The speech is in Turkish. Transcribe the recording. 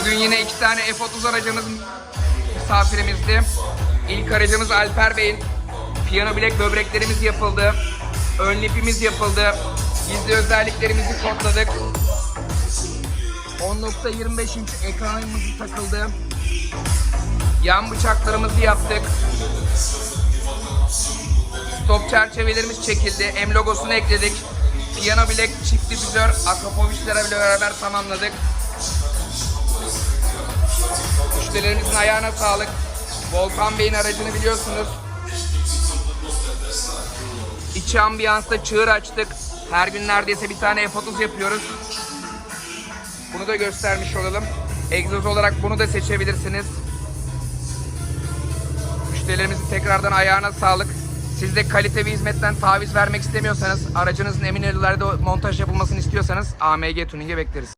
Bugün yine iki tane F30 aracımız misafirimizdi. İlk aracımız Alper Bey'in piyano bilek böbreklerimiz yapıldı. Ön lipimiz yapıldı. Gizli özelliklerimizi kodladık. 10.25 inç ekranımız takıldı. Yan bıçaklarımızı yaptık. Stop çerçevelerimiz çekildi. M logosunu ekledik. Piyano bilek çift difüzör Akrapoviçlere bile beraber tamamladık. Müşterilerimizin ayağına sağlık. Volkan Bey'in aracını biliyorsunuz. İçi ambiyansta çığır açtık. Her gün neredeyse bir tane F30 yapıyoruz. Bunu da göstermiş olalım. Egzoz olarak bunu da seçebilirsiniz. Müşterilerimizin tekrardan ayağına sağlık. Siz de kalite ve hizmetten taviz vermek istemiyorsanız, aracınızın emin ellerde montaj yapılmasını istiyorsanız AMG Tuning'e bekleriz.